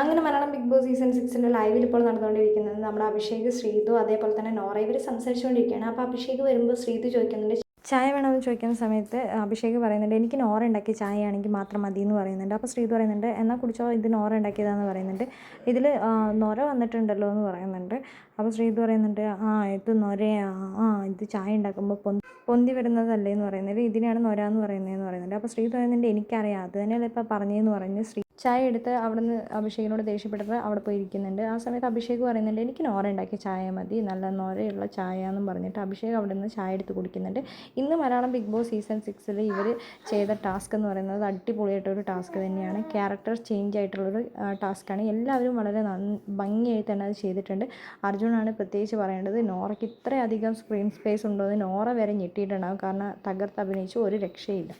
അങ്ങനെ Malayalam Big Boss season സിക്സിന്റെ ലൈവിൽ ഇപ്പോൾ നടന്നുകൊണ്ടിരിക്കുന്നത് നമ്മുടെ അഭിഷേക് ശ്രീതു അതേപോലെ തന്നെ നോറ. ഇവർ സംസാരിച്ചുകൊണ്ടിരിക്കുകയാണ്. അപ്പോൾ അഭിഷേക് വരുമ്പോൾ ശ്രീതു ചോദിക്കുന്നുണ്ട് ചായ വേണമെന്ന് ചോദിക്കുന്ന സമയത്ത് അഭിഷേക് പറയുന്നുണ്ട് എനിക്ക് നോറ ഉണ്ടാക്കിയ ചായ ആണെങ്കിൽ മാത്രം മതി എന്ന് പറയുന്നുണ്ട്. അപ്പോൾ ശ്രീതു പറയുന്നുണ്ട് എന്നാൽ കുടിച്ചോ ഇത് നോറ ഉണ്ടാക്കിയതാണെന്ന് പറയുന്നുണ്ട്. ഇതിൽ നൊര വന്നിട്ടുണ്ടല്ലോ എന്ന് പറയുന്നുണ്ട്. അപ്പോൾ ശ്രീതു പറയുന്നുണ്ട് ആ ഇത് നൊരയാ ആ ഇത് ചായ ഉണ്ടാക്കുമ്പോൾ പൊന്തി പൊന്തി വരുന്നതല്ലേ എന്ന് പറയുന്നത് ഇതിനെയാണ് നൊര എന്ന് പറയുന്നതെന്ന് പറയുന്നുണ്ട്. അപ്പോൾ ശ്രീതു പറയുന്നുണ്ട് എനിക്കറിയാം അത് തന്നെയല്ലേ ഇപ്പോൾ പറഞ്ഞതെന്ന് പറഞ്ഞ് ശ്രീ ചായ എടുത്ത് അവിടുന്ന് അഭിഷേകിനോട് ദേഷ്യപ്പെട്ടിട്ട് അവിടെ പോയി ഇരിക്കുന്നുണ്ട് ആ സമയത്ത് അഭിഷേക് പറയുന്നുണ്ട് എനിക്ക് നോറ ഉണ്ടാക്കിയ ചായ മതി നല്ല നോരയുള്ള ചായ എന്നും പറഞ്ഞിട്ട് അഭിഷേക് അവിടെ നിന്ന് ചായ എടുത്ത് കുടിക്കുന്നുണ്ട്. ഇന്ന് മലയാളം ബിഗ് ബോസ് സീസൺ സിക്സിൽ ഇവർ ചെയ്ത ടാസ്ക് എന്ന് പറയുന്നത് അടിപൊളിയായിട്ടൊരു ടാസ്ക് തന്നെയാണ്. ക്യാരക്ടർ ചേഞ്ച് ആയിട്ടുള്ളൊരു ടാസ്ക്കാണ് എല്ലാവരും വളരെ ഭംഗിയായി തന്നെ അത് ചെയ്തിട്ടുണ്ട്. അർജുനാണ് പ്രത്യേകിച്ച് പറയേണ്ടത് നോറയ്ക്ക് ഇത്രയധികം സ്ക്രീൻ സ്പേസ് ഉണ്ടോ എന്ന് നോറ വരെ ഞെട്ടിയിട്ടുണ്ടാകും കാരണം തകർത്ത് അഭിനയിച്ചു ഒരു രക്ഷയില്ല.